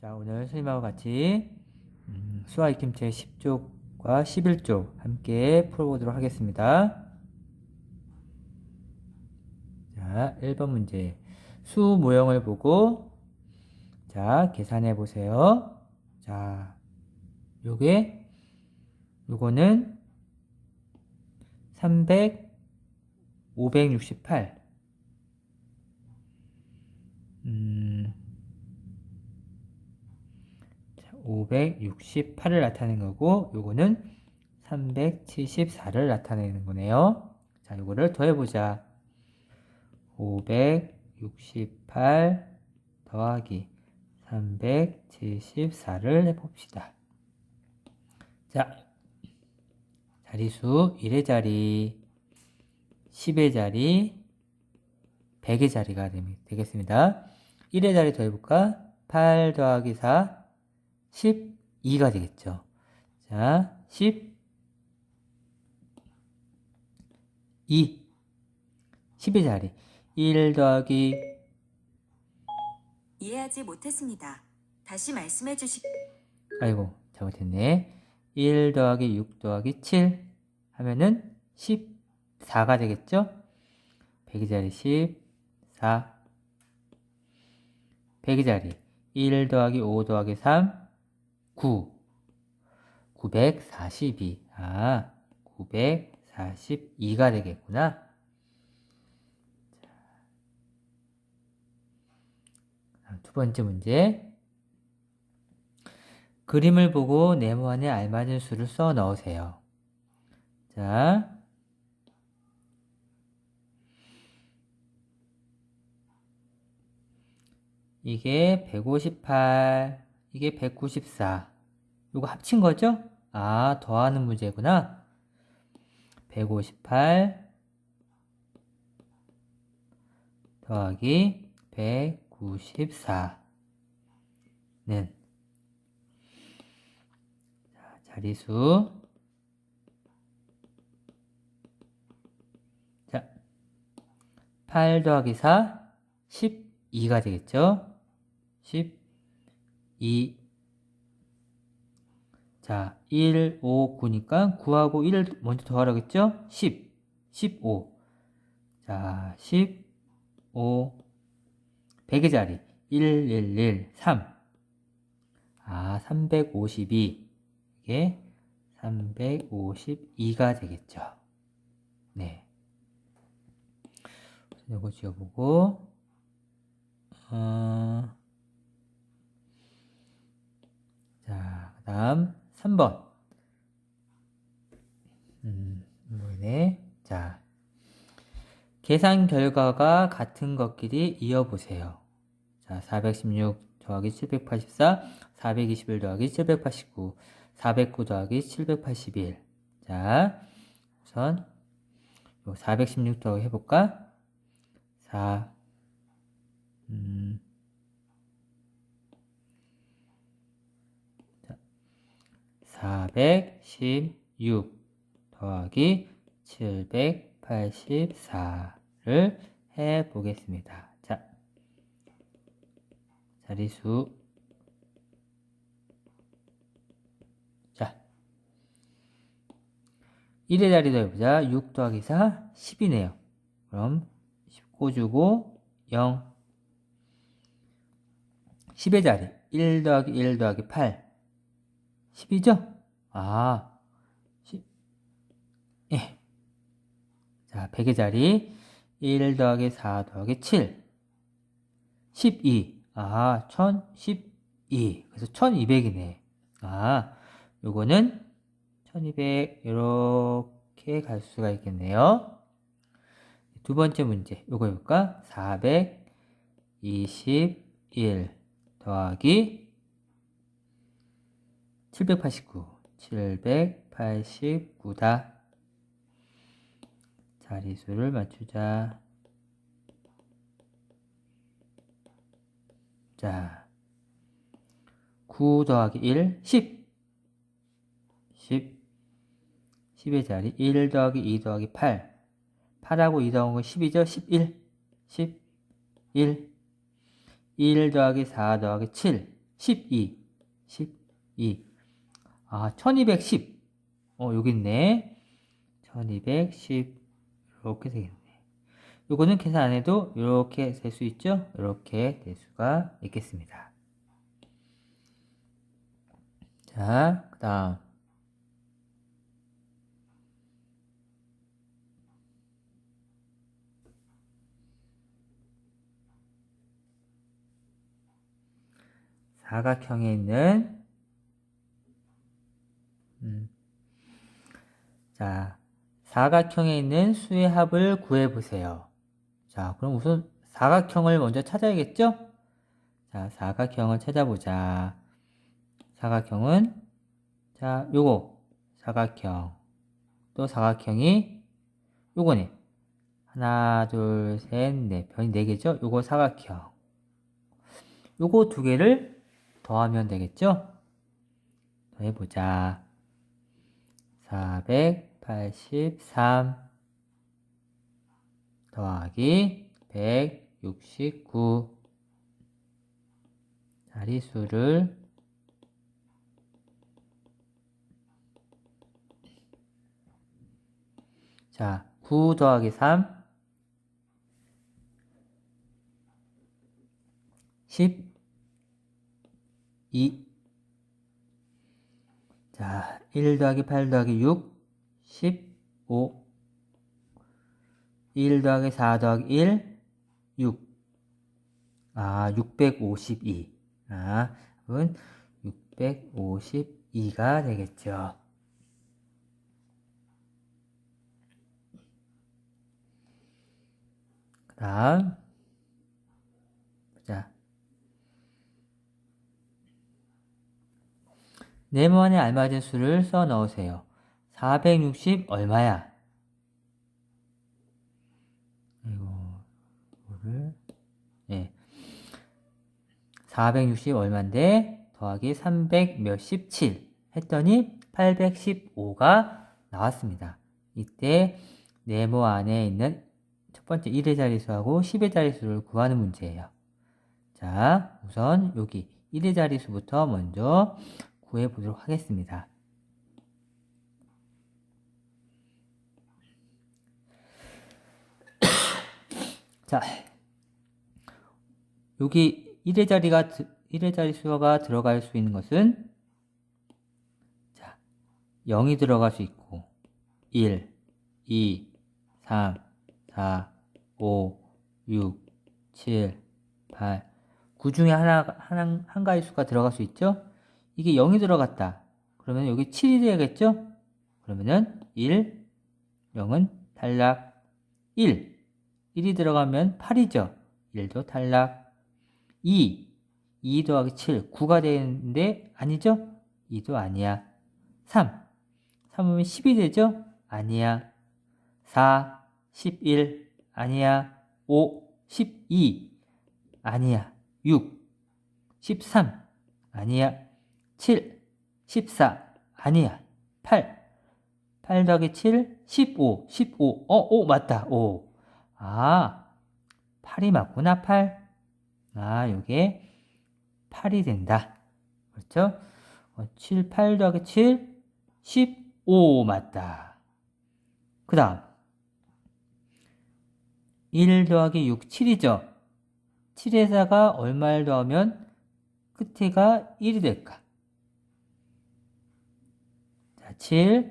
자, 오늘 선생님하고 같이 음, 수학 익힘 제 10쪽과 11쪽 함께 풀어보도록 하겠습니다. 자, 1번 문제. 수 모형을 보고 자, 계산해 보세요. 자, 요게 요거는 300 568 음, 568을 나타내는 거고 요거는 374를 나타내는 거네요. 자, 요거를 더해 보자. 568 더하기 374를 해 봅시다. 자, 자리수 1의 자리, 10의 자리, 100의 자리가 되겠습니다. 1의 자리 더해볼까? 8 더하기 4, 12가 되겠죠. 자, 10, 2, 10의 자리. 1 더하기, 이해하지 못했습니다. 다시 말씀해 주시. 아이고, 잘못했네. 1 더하기 6 더하기 7 하면은 14가 되겠죠? 100의 자리 14. 100의 자리. 1 더하기 5 더하기 3, 9. 942. 아, 942가 되겠구나. 자, 두 번째 문제. 그림을 보고 네모 안에 알맞은 수를 써 넣으세요. 자, 이게 158, 이게 194. 이거 합친 거죠? 아, 더하는 문제구나. 158 더하기 194는 자리수 자, 8 더하기 4 12가 되겠죠? 12 자, 1, 5, 9니까 9하고 1을 먼저 더하라겠죠? 10, 15 자, 15 100의 자리 1, 1, 1, 3 아, 352 이게 352가 되겠죠. 네. 이거 지워보고, 어, 자, 그 다음 3번. 음, 뭐네. 자, 계산 결과가 같은 것끼리 이어보세요. 자, 416 더하기 784, 421 더하기 789, 409 더하기 781. 자, 우선 요416 더하기 해볼까? 4, 음, 자, 416 더하기 784를 해 보겠습니다. 자, 자리수. 자 1의 자리 더해보자. 6 더하기 4 10이네요. 그럼 19 주고 0 10의 자리. 1 더하기 1 더하기 8 10이죠? 아 10. 예. 자 100의 자리 1 더하기 4 더하기 7 12 아, 1012. 그래서 1200이네. 아, 요거는 1200 이렇게 갈 수가 있겠네요. 두 번째 문제. 요거 해볼까? 421 더하기 789. 789다. 자리수를 맞추자. 자, 9 더하기 1, 10. 10. 10의 자리, 1 더하기 2 더하기 8. 8하고 2 더한 건 10이죠? 11. 11. 1 더하기 4 더하기 7. 12. 12. 아, 1210. 어, 여기 있네. 1210. 이렇게 되겠네. 요거는 계산 안 해도 이렇게 될 수 있죠? 이렇게 될 수가 있겠습니다. 자, 그 다음. 사각형에 있는 음, 자 사각형에 있는 수의 합을 구해 보세요. 자 그럼 우선 사각형을 먼저 찾아야겠죠? 자 사각형을 찾아보자. 사각형은 자 요거 사각형 또 사각형이 요거네 하나 둘 셋 넷 변이 네 개죠? 요거 사각형 요거 두 개를 더하면 되겠죠? 더해보자. 483 더하기 169 자리수를 자, 9 더하기 3 10 2 자, 1 더하기 8 더하기 6 15 1 더하기 4 더하기 1 6 아, 652 아, 그건 652가 되겠죠. 그 다음. 자 네모 안에 알맞은 수를 써 넣으세요. 460 얼마야? 이거 이거를 예. 460 얼마인데 더하기 300 몇십 7 했더니 815가 나왔습니다. 이때 네모 안에 있는 첫 번째 1의 자리수하고 10의 자리수를 구하는 문제예요. 자, 우선 여기 1의 자리수부터 먼저 구해 보도록 하겠습니다. 자, 여기 1의 자리가 1의 자리 수가 들어갈 수 있는 것은 자, 0이 들어갈 수 있고 1, 2, 3, 4, 5, 6, 7, 8, 9 중에 하나, 하나 한 가지 수가 들어갈 수 있죠? 이게 0이 들어갔다. 그러면 여기 7이 돼야겠죠? 그러면은 1, 0은 탈락. 1, 1이 들어가면 8이죠? 1도 탈락. 2, 2 더하기 7, 9가 되는데 아니죠? 2도 아니야. 3, 3이면 10이 되죠? 아니야. 4, 11, 아니야. 5, 12, 아니야. 6, 13, 아니야. 7, 14, 아니야. 8, 8 더하기 7, 15, 15, 어, 오, 맞다, 5. 아, 8이 맞구나, 8. 아, 요게 8이 된다. 그렇죠? 어, 7, 8 더하기 7, 15 맞다. 그 다음 1 더하기 6, 7이죠. 7에다가 얼마를 더하면 끝에가 1이 될까? 7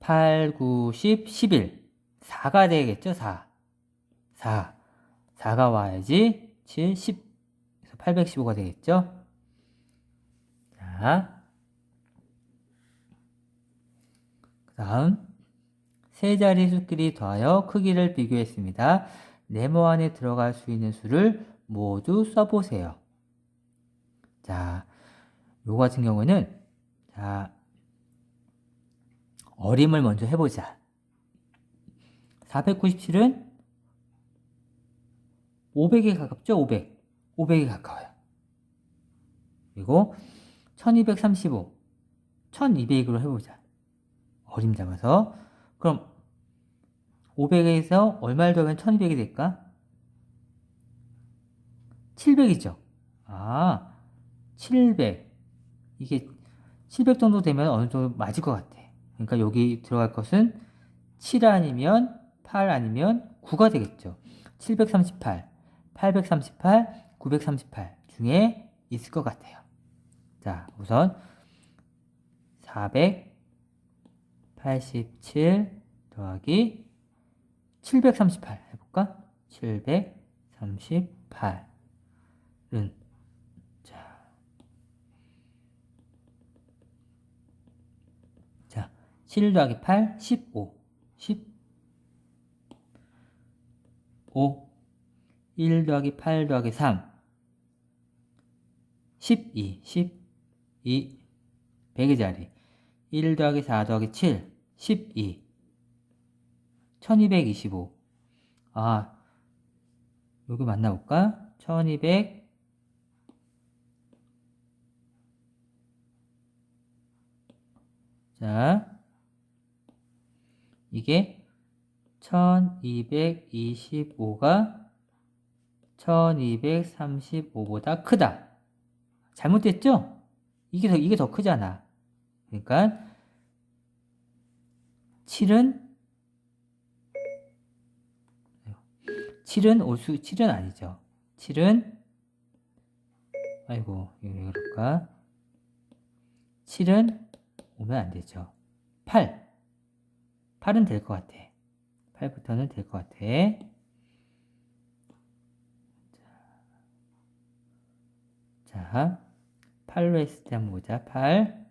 8, 9, 10, 11 4가 되겠죠, 4 4 4가 와야지 7, 10 그래서 815가 되겠죠? 자, 그 다음 세 자리 수끼리 더하여 크기를 비교했습니다. 네모 안에 들어갈 수 있는 수를 모두 써보세요. 자, 요 같은 경우는 자 어림을 먼저 해보자. 497은 500에 가깝죠? 500. 500에 가까워요. 그리고 1235, 1200으로 해보자. 어림 잡아서. 그럼 500에서 얼마를 더하면 1200이 될까? 700이죠. 아, 700. 이게 700 정도 되면 어느 정도 맞을 것 같아. 그러니까 여기 들어갈 것은 7 아니면 8 아니면 9가 되겠죠. 738, 838, 938 중에 있을 것 같아요. 자, 우선 487 더하기 738 해볼까? 738은 자, 자, 7 더하기 8, 15, 15, 1 더하기 8 더하기 3, 12, 12, 100의 자리, 1 더하기 4 더하기 7, 12, 1225. 아, 여기 만나볼까? 1200, 자, 이게 1225가 1235보다 크다. 잘못됐죠? 이게 더, 이게 더 크잖아. 그러니까 7은 7은 올수 7은 아니죠. 7은 아이고 왜 그럴까? 7은 오면 안 되죠. 8 8은 될 것 같아. 8부터는 될 것 같아. 자, 8로 했을 때 한번 보자. 8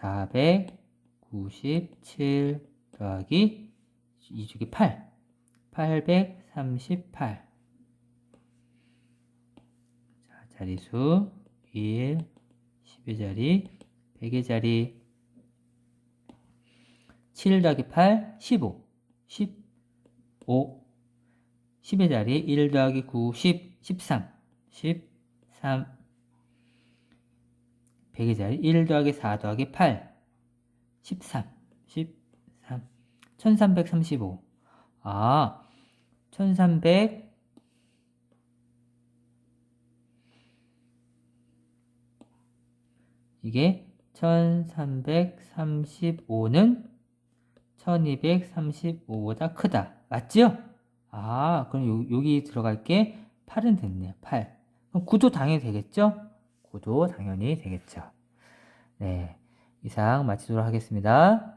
497 더하기 2주기 8 838 자, 자리수 1 10의 자리 100의 자리 7 더하기 8 15 15 10의 자리 1 더하기 9 10 13 13 100의 자리 1 더하기 4 더하기 8 13 13 1335 아, 1300 이게 1335는 1235보다 크다. 맞죠? 아, 그럼 요, 여기 들어갈 게 8은 됐네요. 8. 그럼 9도 당연히 되겠죠? 9도 당연히 되겠죠. 네. 이상 마치도록 하겠습니다.